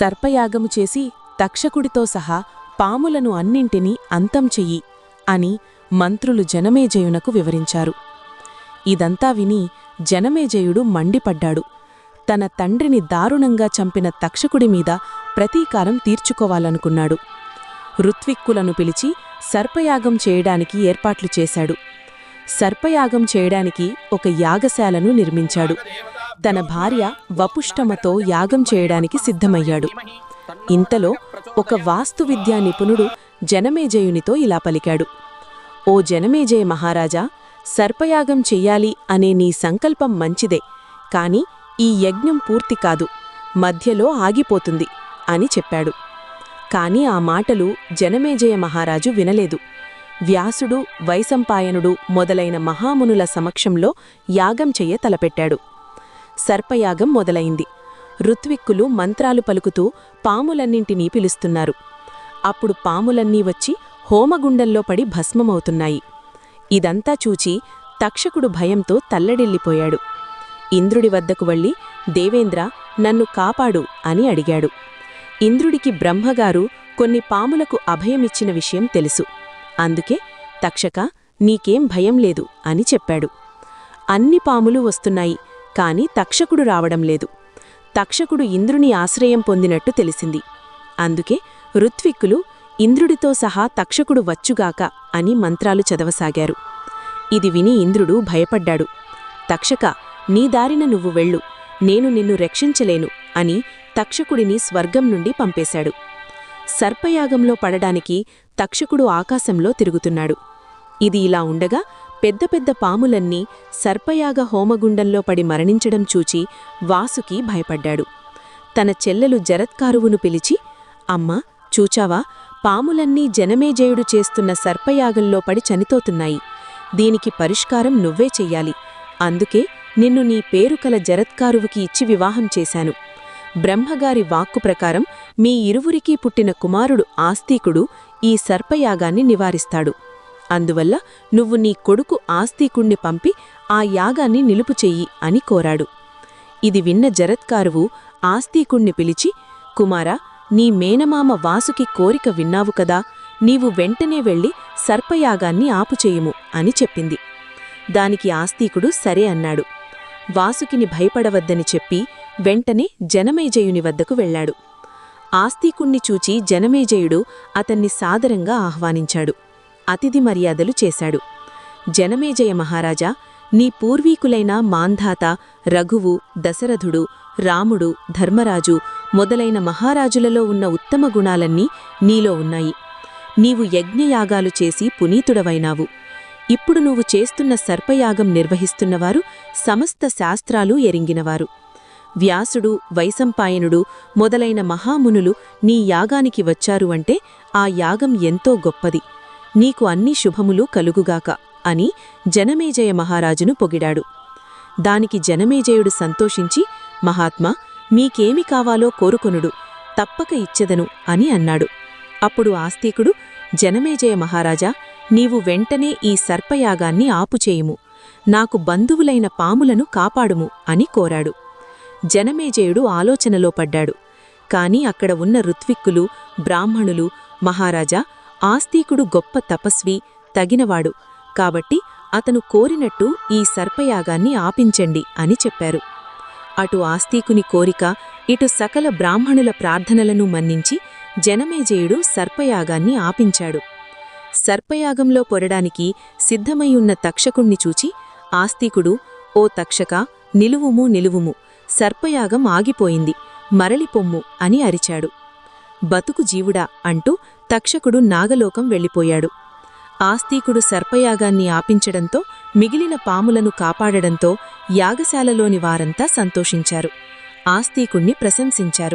సర్పయాగము చేసి తక్షకుడితో సహా పాములను అన్నింటినీ అంతం చెయ్యి అని మంత్రులు జనమేజయునకు వివరించారు. ఇదంతా విని జనమేజయుడు మండిపడ్డాడు. తన తండ్రిని దారుణంగా చంపిన తక్షకుడి మీద ప్రతీకారం తీర్చుకోవాలనుకున్నాడు. ఋత్విక్కులను పిలిచి సర్పయాగం చేయడానికి ఏర్పాట్లు చేశాడు. సర్పయాగం చేయడానికి ఒక యాగశాలను నిర్మించాడు. తన భార్య వపుష్టమతో యాగం చేయడానికి సిద్ధమయ్యాడు. ఇంతలో ఒక వాస్తు విద్యా నిపుణుడు జనమేజయునితో ఇలా పలికాడు. ఓ జనమేజయ మహారాజా సర్పయాగం చెయ్యాలి అనే నీ సంకల్పం మంచిదే కాని ఈ యజ్ఞం పూర్తి కాదు మధ్యలో ఆగిపోతుంది అని చెప్పాడు. కాని ఆ మాటలు జనమేజయ మహారాజు వినలేదు. వ్యాసుడు వైసంపాయనుడు మొదలైన మహామునుల సమక్షంలో యాగం చెయ్య తలపెట్టాడు. సర్పయాగం మొదలైంది. ఋత్విక్కులు మంత్రాలు పలుకుతూ పాములన్నింటినీ పిలుస్తున్నారు. అప్పుడు పాములన్నీ వచ్చి హోమగుండంలో పడి భస్మమవుతున్నాయి. ఇదంతా చూచి తక్షకుడు భయంతో తల్లడిల్లిపోయాడు. ఇంద్రుడి వద్దకు వెళ్ళి దేవేంద్ర నన్ను కాపాడు అని అడిగాడు. ఇంద్రుడికి బ్రహ్మగారు కొన్ని పాములకు అభయమిచ్చిన విషయం తెలుసు. అందుకే తక్షక నీకేం భయం లేదు అని చెప్పాడు. అన్ని పాములు వస్తున్నాయి. కాని తక్షకుడు రావడం లేదు. తక్షకుడు ఇంద్రుని ఆశ్రయం పొందినట్టు తెలిసింది. అందుకే ఋత్విక్కులు ఇంద్రుడితో సహా తక్షకుడు వచ్చుగాక అని మంత్రాలు చదవసాగారు. ఇది విని ఇంద్రుడు భయపడ్డాడు. తక్షక నీ దారిన నువ్వు వెళ్ళు. నేను నిన్ను రక్షించలేను అని తక్షకుడిని స్వర్గం నుండి పంపేశాడు. సర్పయాగంలో పడడానికి తక్షకుడు ఆకాశంలో తిరుగుతున్నాడు. ఇది ఇలా ఉండగా పెద్ద పెద్ద పాములన్నీ సర్పయాగ హోమగుండంలో పడి మరణించడం చూచి వాసుకి భయపడ్డాడు. తన చెల్లెలు జరత్కారువును పిలిచి అమ్మా చూచావా పాములన్నీ జనమేజయుడు చేస్తున్న సర్పయాగంలో పడి చనితోతున్నాయి. దీనికి పరిష్కారం నువ్వే చెయ్యాలి. అందుకే నిన్ను నీ పేరు కల జరత్కారువుకి ఇచ్చి వివాహం చేశాను. బ్రహ్మగారి వాక్కు ప్రకారం మీ ఇరువురికీ పుట్టిన కుమారుడు ఆస్తికుడు ఈ సర్పయాగాన్ని నివారిస్తాడు. అందువల్ల నువ్వు నీ కొడుకు ఆస్తికుణ్ణి పంపి ఆ యాగాన్ని నిలుపు చెయ్యి అని కోరాడు. ఇది విన్న జరత్కారువు ఆస్తికుణ్ణి పిలిచి కుమారా నీ మేనమామ వాసుకి కోరిక విన్నావు కదా నీవు వెంటనే వెళ్ళి సర్పయాగాన్ని ఆపుచేయుము అని చెప్పింది. దానికి ఆస్తికుడు సరే అన్నాడు. వాసుకిని భయపడవద్దని చెప్పి వెంటనే జనమేజయుని వద్దకు వెళ్ళాడు. ఆస్తికుణ్ణి చూచి జనమేజయుడు అతన్ని సాదరంగా ఆహ్వానించాడు. అతిథి మర్యాదలు చేశాడు. జనమేజయ మహారాజా నీ పూర్వీకులైన మాంధాత రఘువు దశరథుడు రాముడు ధర్మరాజు మొదలైన మహారాజులలో ఉన్న ఉత్తమ గుణాలన్నీ నీలో ఉన్నాయి. నీవు యజ్ఞయాగాలు చేసి పునీతుడవైనావు. ఇప్పుడు నువ్వు చేస్తున్న సర్పయాగం నిర్వహిస్తున్నవారు సమస్త శాస్త్రాలు ఎరింగినవారు. వ్యాసుడు వైసంపాయనుడు మొదలైన మహామునులు నీ యాగానికి వచ్చారు అంటే ఆ యాగం ఎంతో గొప్పది. నీకు అన్ని శుభములు కలుగుగాక అని జనమేజయ మహారాజును పొగిడాడు. దానికి జనమేజయుడు సంతోషించి మహాత్మా మీకేమి కావాలో కోరుకొనుడు తప్పక ఇచ్చెదను అని అన్నాడు. అప్పుడు ఆస్తికుడు జనమేజయ మహారాజా నీవు వెంటనే ఈ సర్పయాగాన్ని ఆపుచేయుము నాకు బంధువులైన పాములను కాపాడుము అని కోరాడు. జనమేజయుడు ఆలోచనలో పడ్డాడు. కాని అక్కడ ఉన్న ఋత్విక్కులు బ్రాహ్మణులు మహారాజా ఆస్తికుడు గొప్ప తపస్వి తగినవాడు. కాబట్టి అతను కోరినట్టు ఈ సర్పయాగాన్ని ఆపించండి అని చెప్పారు. అటు ఆస్తికుని కోరిక ఇటు సకల బ్రాహ్మణుల ప్రార్థనలను మన్నించి జనమేజయుడు సర్పయాగాన్ని ఆపించాడు. సర్పయాగంలో పొరడానికి సిద్ధమయ్యున్న తక్షకుణ్ణి చూచి ఆస్తికుడు ఓ తక్షక నిలువుము నిలువుము సర్పయాగం ఆగిపోయింది మరలిపొమ్ము అని అరిచాడు. బతుకు జీవుడా అంటూ తక్షకుడు నాగలోకం వెళ్ళిపోయాడు. ఆస్తికుడు సర్పయాగాన్ని ఆపించడంతో మిగిలిన పాములను కాపాడడంతో యాగశాలలోని వారంతా సంతోషించారు. ఆస్తికుణ్ణి ప్రశంసించారు.